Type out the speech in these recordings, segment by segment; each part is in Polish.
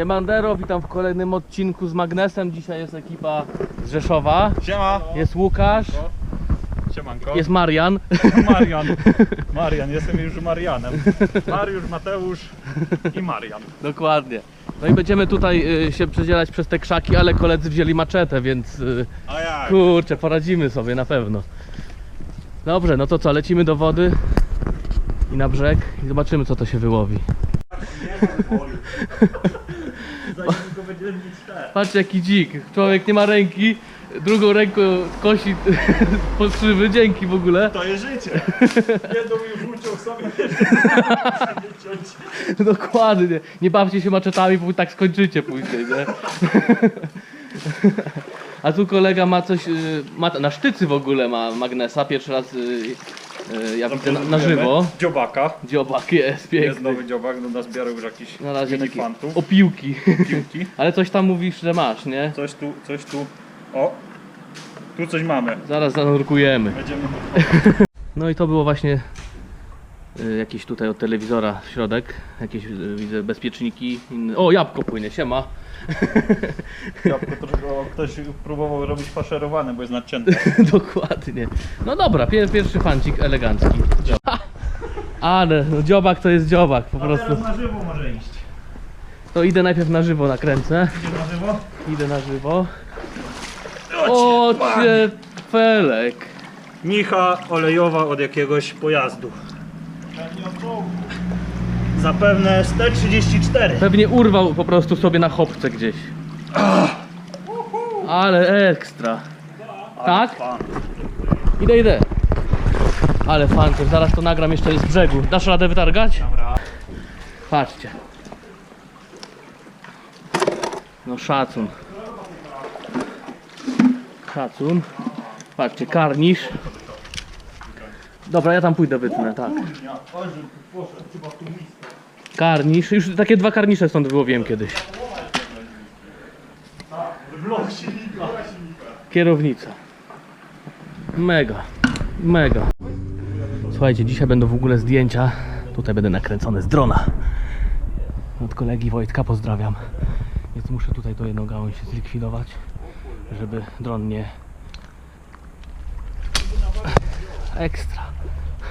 Siemandero, witam w kolejnym odcinku z Magnesem. Dzisiaj jest ekipa z Rzeszowa. Siema! Jest Łukasz, Siemanko. jest Marian. Marian. Marian, jestem już Marianem. Mariusz, Mateusz i Marian. Dokładnie. No i będziemy tutaj y, się przedzielać przez te krzaki, ale koledzy wzięli maczetę, więc y, A jak? kurczę, poradzimy sobie na pewno. Dobrze, no to co, lecimy do wody i na brzeg i zobaczymy co to się wyłowi. Zanim go te. Patrz jaki dzik, człowiek nie ma ręki, drugą ręką kosi postrzywy, dzięki w ogóle. To jest życie. Jedną już uciął sobie, ciąć. Dokładnie. Nie bawcie się maczetami, bo tak skończycie później, nie? A tu kolega ma coś, y, ma, na sztycy w ogóle ma magnesa, pierwszy raz y, ja widzę na, na żywo. Dziobaka. Dziobak jest Jest piękny. nowy dziobak, no nazbierał już jakiś Na razie taki fantów. opiłki. piłki. Ale coś tam mówisz, że masz, nie? Coś tu, coś tu. O! Tu coś mamy. Zaraz zanurkujemy. Będziemy No i to było właśnie y, jakieś tutaj od telewizora w środek. Jakieś y, widzę bezpieczniki. Inne. O, jabłko płynie, siema. Jabłko czego ktoś próbował robić faszerowane, bo jest nadcięte. Dokładnie. No dobra, pier, pierwszy fancik elegancki. Ha! Ale no dziobak to jest dziobak, po A prostu. teraz na żywo może iść. To idę najpierw na żywo nakręcę. Idzie na żywo? Idę na żywo. O cię felek. Nicha olejowa od jakiegoś pojazdu. Zapewne ST34. Pewnie urwał po prostu sobie na chopce gdzieś. Ale ekstra. Tak? Idę, idę. Ale fanker, zaraz to nagram jeszcze z brzegu. Dasz radę wytargać? Patrzcie. No szacun. Szacun. Patrzcie, karnisz. Dobra, ja tam pójdę wytnę, tak. Karnisz. Już takie dwa karnisze stąd wyłowiłem kiedyś. Vlog silnika. Kierownica. Mega. Mega. Słuchajcie, dzisiaj będą w ogóle zdjęcia. Tutaj będę nakręcony z drona. Od kolegi Wojtka pozdrawiam. Więc muszę tutaj to jedną gałąź zlikwidować, żeby dron nie... Ekstra.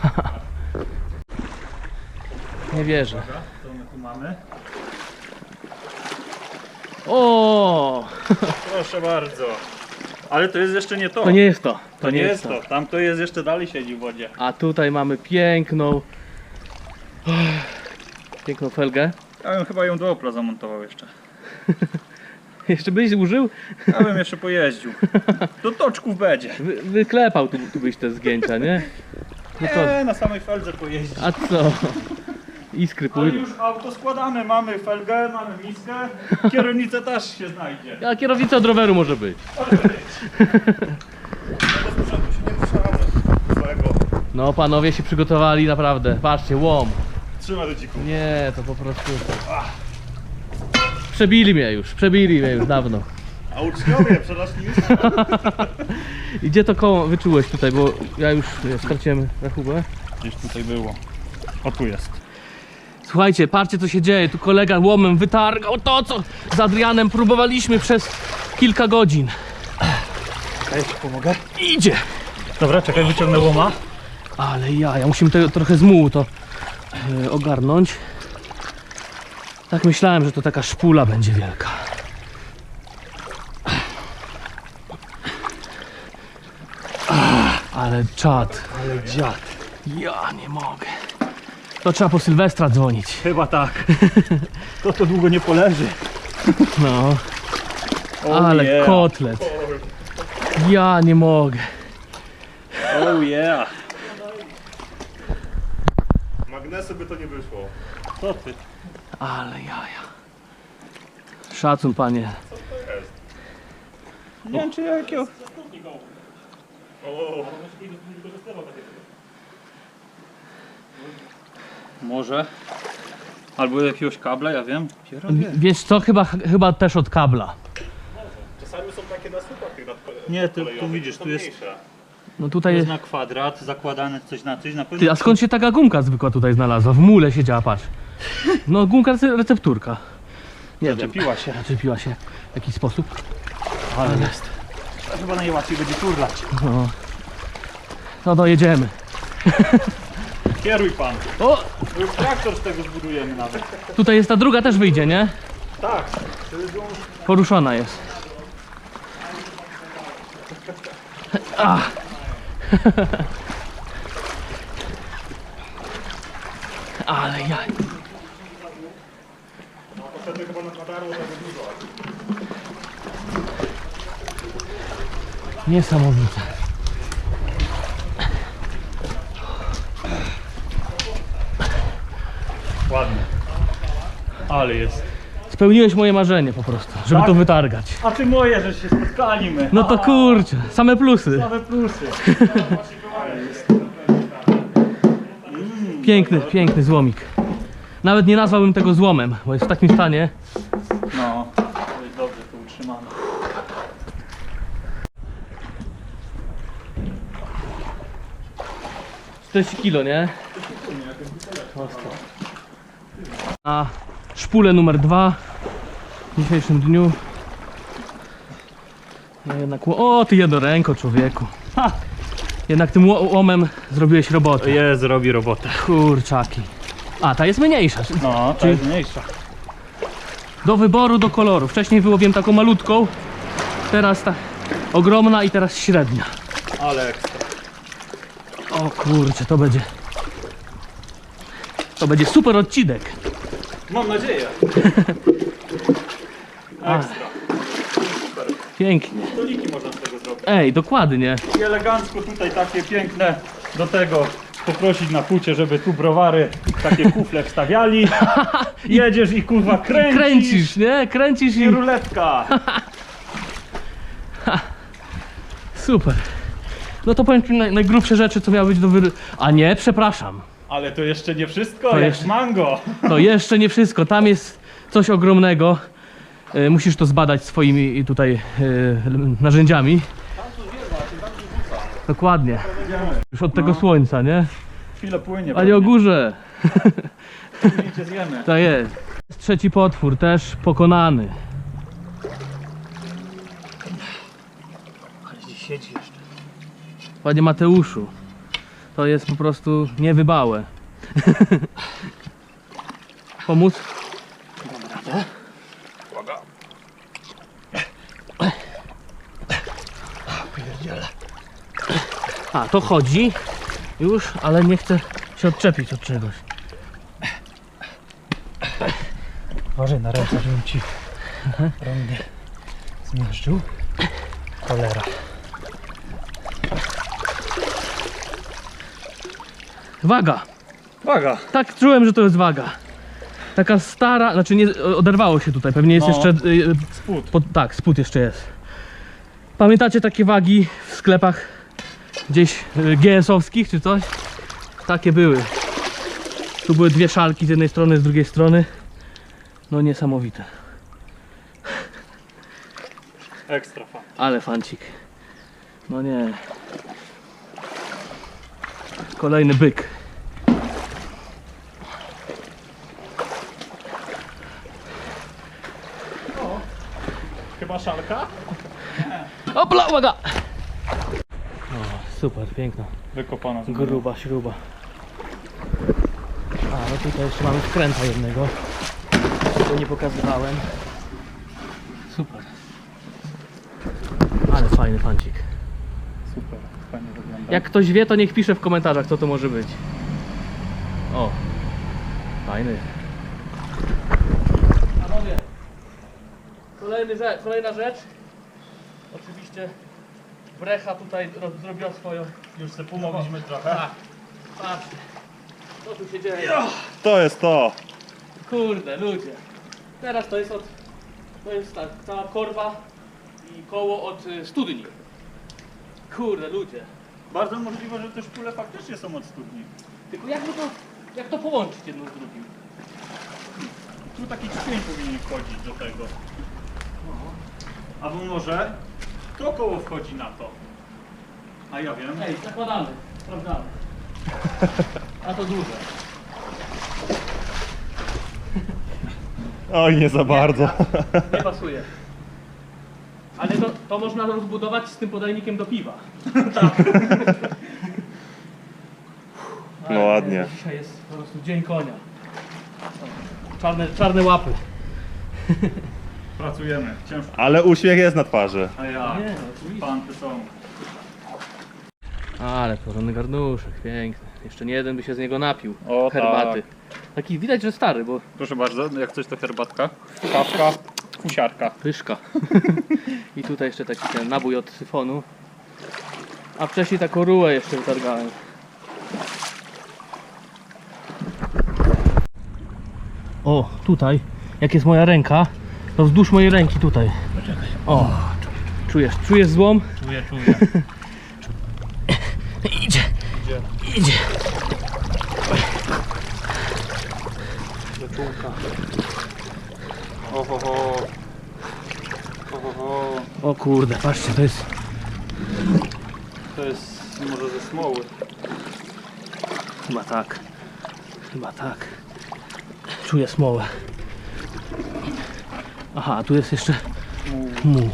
nie wierzę. Co my tu mamy? O! Proszę bardzo. Ale to jest jeszcze nie to. To nie jest to. To nie jest to. Tam to jest jeszcze dalej siedzi w wodzie. A tutaj mamy piękną... Piękną felgę. Ja bym chyba ją do Opla zamontował jeszcze. Jeszcze byś użył? Ja bym jeszcze pojeździł. Do toczków będzie. Wy, wyklepał tu, tu byś te zgięcia, nie? No to, Nie, na samej feldze pojeździć. a co? Iskry Ale pójdą. już auto składane, mamy felgę, mamy miskę, kierownicę też się znajdzie. A kierownica od roweru może być. Złego. No panowie się przygotowali naprawdę. Patrzcie, łom. Trzyma do dziku. Nie, to po prostu... Przebili mnie już, przebili mnie już dawno. A uczniowie przeszli już? I gdzie to koło wyczułeś tutaj, bo ja już straciłem rachubę. Gdzieś tutaj było. O tu jest. Słuchajcie, patrzcie co się dzieje. Tu kolega łomem wytargał to, co z Adrianem próbowaliśmy przez kilka godzin. Ja ci pomogę? Idzie! Dobra, czekaj, wyciągnę łoma. Ale ja, ja musimy to, trochę z mułu to e, ogarnąć. Tak myślałem, że to taka szpula będzie wielka. Ale czad. Ale dziad. Ja nie mogę. To trzeba po Sylwestra dzwonić. Chyba tak. To to długo nie poleży. No, Oh ale yeah. kotlet. Ja nie mogę. Oh yeah. Magnesy by to nie wyszło. Co ty? Ale jaja. Szacun panie. Nie wiem czy jakiego... Może. Albo jakiegoś kabla, ja wiem. Wiesz co, chyba, chyba też od kabla. Czasami są takie na słupach tych nad- Nie, tu, tu kolejowych, widzisz, to tu jest, mniejsze. No tu tutaj jest jest... na kwadrat, zakładane coś na coś. Na pewno Ty, a skąd się taka gumka zwykła tutaj znalazła? W mule siedziała, patrz. No gumka rece- recepturka. Nie wiem. Zaczepiła się. Zaczepiła się w jakiś sposób. Ale jest. To chyba najłatwiej będzie turlać. No. No dojedziemy. Kieruj pan. O! Już traktor z tego zbudujemy nawet. Tutaj jest ta druga też wyjdzie, nie? Tak. To Poruszona jest. Ach. Ale ja. To wtedy chyba nadarło tak Niesamowite. Ładnie. Ale jest. Spełniłeś moje marzenie po prostu, żeby Tak? to wytargać. A ty moje, że się spotkali my. No to kurczę, same plusy. Same plusy. Piękny, piękny złomik. Nawet nie nazwałbym tego złomem, bo jest w takim stanie. No. To jest dobrze tu utrzymane. To jest kilo, nie? Ostro. A szpulę numer dwa w dzisiejszym dniu. No jednak, o ty jednoręko człowieku. Ha! Jednak tym ło- łomem zrobiłeś robotę. Jest, robi robotę. Kurczaki. A, ta jest mniejsza. No, to Czyli- jest mniejsza. Do wyboru, do koloru. Wcześniej wyłowiłem taką malutką, teraz ta ogromna i teraz średnia. Ale ekstra. O kurczę, to będzie... To będzie super odcinek. Mam nadzieję. Ekstra. Pięknie. Stoliki można z tego zrobić. Ej, dokładnie. I elegancko tutaj takie piękne do tego poprosić na hucie, żeby tu browary takie kufle wstawiali. Jedziesz i kurwa kręcisz. Kręcisz, nie? Kręcisz I i... ruletka. Super. No to powiem ci naj, najgrubsze rzeczy, co miały być do wyry... A nie, przepraszam. Ale to jeszcze nie wszystko, To jak jeszcze- mango. To jeszcze nie wszystko. Tam jest coś ogromnego. E, Musisz to zbadać swoimi tutaj e, narzędziami. Dokładnie. Już od tego słońca, nie? Chwilę płynie. A nie o górze. Idzie zjemy. To jest. Trzeci potwór też pokonany. Ale gdzieś siedzi jeszcze. Panie Mateuszu, to jest po prostu niewybałe. Pomóc? A, to chodzi już, ale nie chcę się odczepić od czegoś. Uważaj na ręce, żebym ci rąk nie zmiażdżył. Cholera. Waga! Uwaga. Tak czułem, że to jest waga. Taka stara, znaczy nie, oderwało się tutaj, pewnie jest No. jeszcze... y, Spód. Pod, tak, spód jeszcze jest. Pamiętacie takie wagi w sklepach gdzieś y, GS-owskich czy coś? Takie były. Tu były dwie szalki z jednej strony, z drugiej strony. No niesamowite. Ekstra fan. Ale fancik. No nie. Kolejny byk. Chyba szalka? Opla, uwaga! O, super, piękna. Wykopana. Gruba śruba. A, no tutaj jeszcze mamy wkręta jednego. Tego nie pokazywałem. Super. Ale fajny fancik. Jak ktoś wie, to niech pisze w komentarzach, co to może być. O, fajny. Panowie, kolejny rzecz, kolejna rzecz. Oczywiście brecha tutaj zrobiła swoją. Już se pomogliśmy trochę. Tak, patrzcie. Co tu się dzieje? To jest to. Kurde, ludzie. Teraz to jest od. To jest ta cała korba i koło od y, studni. Kurde, ludzie. Bardzo możliwe, że te szpule faktycznie są od studni. Tylko jak to, jak to połączyć jedno z drugim? Tu taki cień powinien wchodzić do tego. Albo może to koło wchodzi na to. A ja wiem. Ej, zakładamy, sprawdzamy. A to duże. Oj, nie za bardzo. Nie pasuje. Ale to, to można rozbudować z tym podajnikiem do piwa. No ładnie. Dzisiaj jest po prostu dzień konia. Czarne, czarne łapy. Pracujemy, ciężko. Ale uśmiech jest na twarzy. A ja, Nie, no, oczywiście. panty są. Ale porządny garnuszek, piękny. Jeszcze nie jeden by się z niego napił. O, herbaty. Taki widać, że stary, bo Proszę bardzo, jak coś to herbatka. Kawka, fusiarka. pyszka. I tutaj jeszcze taki ten nabój od syfonu. A wcześniej taką rułę jeszcze wytargałem. O, tutaj, jak jest moja ręka, to wzdłuż mojej ręki tutaj. O, czujesz, czujesz złom? Czuję, czuję. Idzie, idzie. Do czółka. O kurde, patrzcie, to jest To jest może ze smoły. Chyba tak. Chyba tak. Czuję smołę. Aha, tu jest jeszcze muł.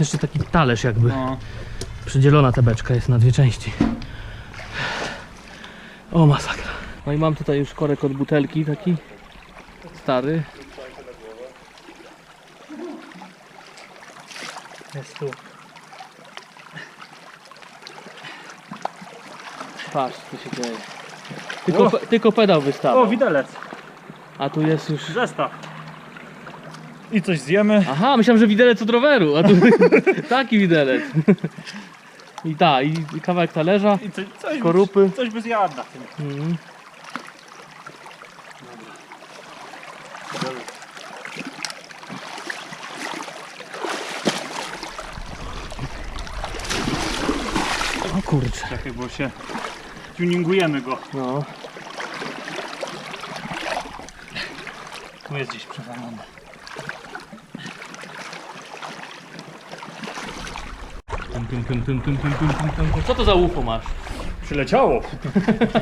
Jest jeszcze taki talerz jakby. No. Przedzielona ta beczka jest na dwie części. O masakra. No i mam tutaj już korek od butelki taki stary. Jest tu. Patrz, co się dzieje. Tylko, O! pe- tylko pedał wystawia. O, widelec. A tu jest już... Zestaw. I coś zjemy. Aha, myślałem, że widelec od roweru, a tu taki widelec. I ta, i kawałek talerza. I coś, coś, Korupy. Coś by zjadł na tym. Mhm. O kurczę. Czekaj, bo się tuningujemy go. No. Tu jest gdzieś przewalony. Tym, tym, tym, tym, tym, tym, tym, tym. Co to za ucho masz? Przyleciało.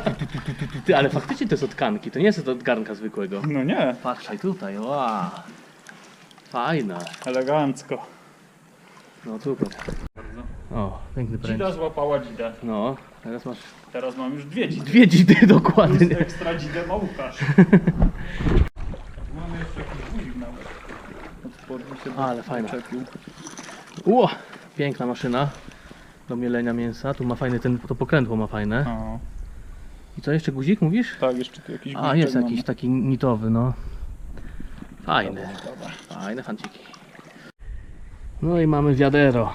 Ty, ale faktycznie to jest od kanki, to nie jest od garnka zwykłego. No nie, Patrzaj tutaj, ła. Fajna. elegancko. No super. O, piękny Dzida złapała dzida. No, teraz masz Teraz mam już dwie dzidy. dwie dzidy dokładnie. Plus dokładnie. ekstra dzidę ma Łukasz. Mamy jeszcze jakiś guzik nawet. Odporny się Ale fajna. Czepił. Ło, piękna maszyna do mielenia mięsa. Tu ma fajny ten, to pokrętło ma fajne. O, I co jeszcze guzik mówisz? tak, jeszcze tu jakiś A, guzik jest mamy. jakiś taki nitowy, no. Fajny. Dobra. Fajne fanciki. No i mamy wiadero.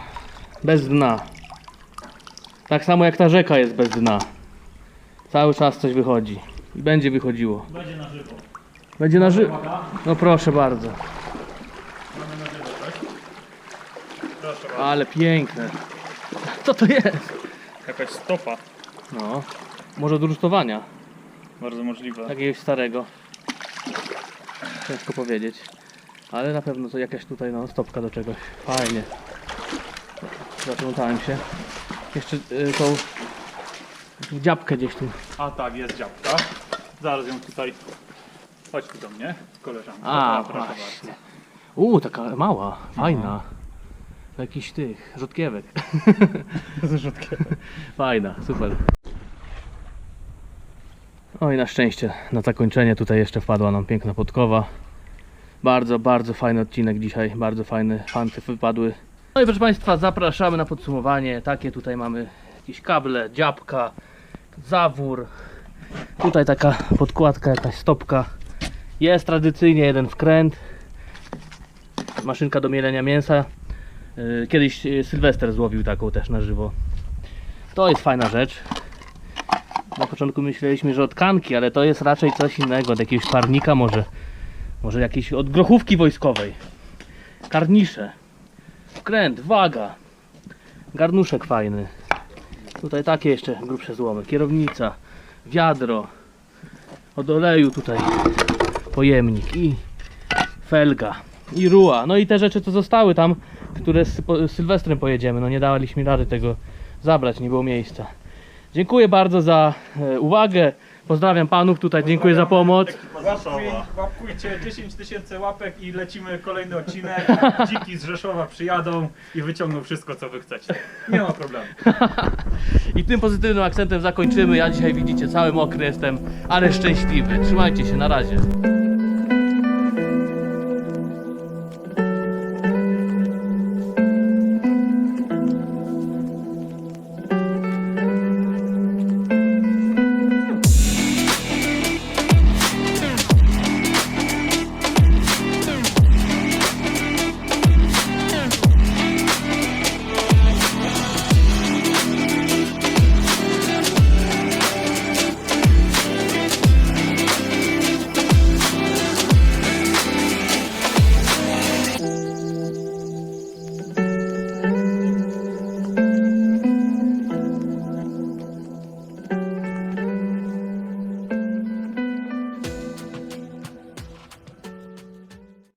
Bez dna. Tak samo jak ta rzeka jest bez dna. Cały czas coś wychodzi. I będzie wychodziło. Będzie na żywo. Będzie na żywo. No proszę bardzo. mamy na żywo, tak? Proszę bardzo. Ale piękne. Co to jest? Jakaś stopa. No. Może do rusztowania. Bardzo możliwe. Jakiegoś starego. Ciężko powiedzieć. Ale na pewno to jakaś tutaj no, stopka do czegoś. Fajnie. Zaplątałem się. Jeszcze y, tą dziabkę gdzieś tu. A tak, jest dziabka. Zaraz ją tutaj... Chodź tu do mnie, koleżanko. A, O, proszę właśnie. Uuu, taka mała, fajna. Jakiś tych, rzutkiewek. bardzo. Zrzutkie. Fajna, super. Oj, na szczęście na zakończenie tutaj jeszcze wpadła nam piękna podkowa. Bardzo, bardzo fajny odcinek dzisiaj, bardzo fajne fanty wypadły. No i proszę Państwa, zapraszamy na podsumowanie. Takie tutaj mamy jakieś kable, dziabka, zawór. Tutaj taka podkładka, jakaś stopka. Jest tradycyjnie jeden wkręt. Maszynka do mielenia mięsa. Yy, Kiedyś yy, Sylwester złowił taką też na żywo. To jest fajna rzecz. Na początku myśleliśmy, że od kanki, ale to jest raczej coś innego, od jakiegoś parnika może. Może jakiejś od grochówki wojskowej. Karnisze. Kręt, waga. Garnuszek fajny. Tutaj takie jeszcze grubsze złomy. Kierownica, wiadro. Od oleju tutaj pojemnik i felga i ruła. No i te rzeczy co zostały tam, które z, Sylwestrem pojedziemy. No nie daliśmy rady tego zabrać, nie było miejsca. Dziękuję bardzo za e, uwagę. Pozdrawiam panów tutaj, dziękuję za pomoc. Łapkuj, łapkujcie 10 tysięcy łapek i lecimy kolejny odcinek. Dziki z Rzeszowa przyjadą i wyciągną wszystko co wy chcecie. Nie ma problemu. I tym pozytywnym akcentem zakończymy. Ja dzisiaj widzicie, cały mokry jestem, ale szczęśliwy. Trzymajcie się, na razie.